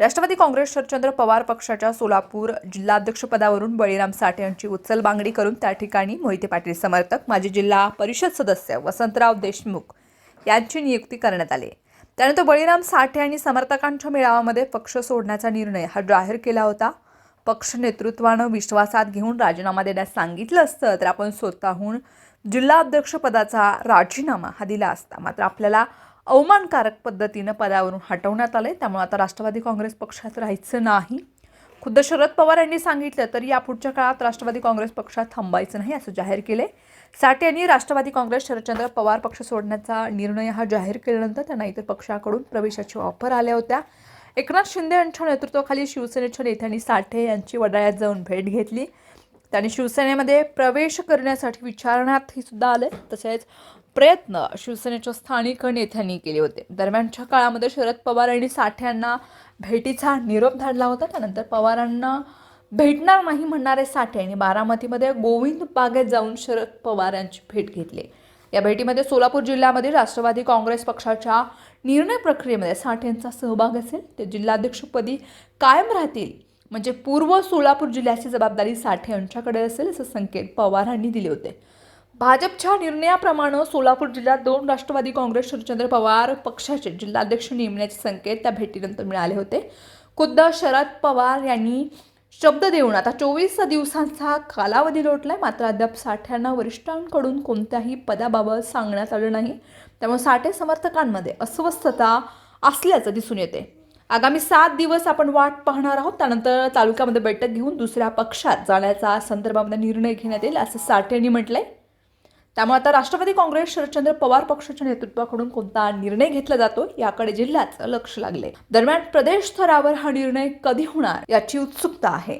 राष्ट्रवादी काँग्रेस शरचंद्र पवार पक्षाच्या सोलापूर जिल्हाध्यक्षपदावरून बळीराम साठे यांची उचलबांगडी करून त्या ठिकाणी मोहिते पाटील समर्थक माजी जिल्हा परिषद सदस्य वसंतराव देशमुख यांची नियुक्ती करण्यात आली. त्यानंतर बळीराम साठे आणि समर्थकांच्या मेळाव्यामध्ये पक्ष सोडण्याचा निर्णय हा जाहीर केला होता. पक्ष नेतृत्वानं विश्वासात घेऊन राजीनामा देण्यास सांगितलं असतं तर आपण स्वतःहून जिल्हाध्यक्षपदाचा राजीनामा हा दिला असता. मात्र आपल्याला अवमानकारक पद्धतीनं पदावरून हटवण्यात आलं आहे त्यामुळे आता राष्ट्रवादी काँग्रेस पक्षात राहायचं नाही. खुद्द शरद पवार यांनी सांगितलं तर यापुढच्या काळात राष्ट्रवादी काँग्रेस पक्षात थांबायचं नाही असं जाहीर केले साठे यांनी राष्ट्रवादी काँग्रेस शरदचंद्र पवार पक्ष सोडण्याचा निर्णय हा जाहीर केल्यानंतर त्यांना इतर पक्षाकडून प्रवेशाची ऑफर आल्या होत्या. एकनाथ शिंदे यांच्या नेतृत्वाखाली शिवसेनेच्या नेत्यांनी साठे यांची वडाळ्यात जाऊन भेट घेतली. त्यांनी शिवसेनेमध्ये प्रवेश करण्यासाठी विचारण्यातही सुद्धा आले. तसेच प्रयत्न शिवसेनेच्या स्थानिक नेत्यांनी केले होते. दरम्यानच्या काळामध्ये शरद पवार यांनी साठे यांना भेटीचा निरोप धाडला होता. त्यानंतर पवारांना भेटणार नाही म्हणणारे साठे यांनी बारामतीमध्ये गोविंद बागेत जाऊन शरद पवार यांची भेट घेतली. या भेटीमध्ये सोलापूर जिल्ह्यामध्ये राष्ट्रवादी काँग्रेस पक्षाच्या निर्णय प्रक्रियेमध्ये साठे यांचा सहभाग असेल. ते जिल्हाध्यक्षपदी कायम राहतील. म्हणजे पूर्व सोलापूर जिल्ह्याची जबाबदारी साठे यांच्याकडे असेल असे संकेत पवारांनी दिले होते. भाजपच्या निर्णयाप्रमाणे सोलापूर जिल्ह्यात दोन राष्ट्रवादी काँग्रेस शरदचंद्र पवार पक्षाचे जिल्हाध्यक्ष नेमण्याचे संकेत त्या भेटीनंतर मिळाले होते. खुद्द शरद पवार यांनी शब्द देऊन आता चोवीस दिवसांचा कालावधी लोटलाय. मात्र अद्याप साठ्यांना वरिष्ठांकडून कोणत्याही पदाबाबत सांगण्यात आलं नाही. त्यामुळे साठे समर्थकांमध्ये अस्वस्थता असल्याचं दिसून येते. आगामी सात दिवस आपण वाट पाहणार आहोत. त्यानंतर तालुक्यामध्ये बैठक घेऊन दुसऱ्या पक्षात जाण्याचा संदर्भामध्ये निर्णय घेण्यात येईल असं साठे यांनी म्हटलंय. त्यामुळे आता राष्ट्रवादी काँग्रेस शरदचंद्र पवार पक्षाच्या नेतृत्वाकडून कोणता निर्णय घेतला जातो याकडे जिल्ह्याचं लक्ष लागले दरम्यान प्रदेश स्तरावर हा निर्णय कधी होणार याची उत्सुकता आहे.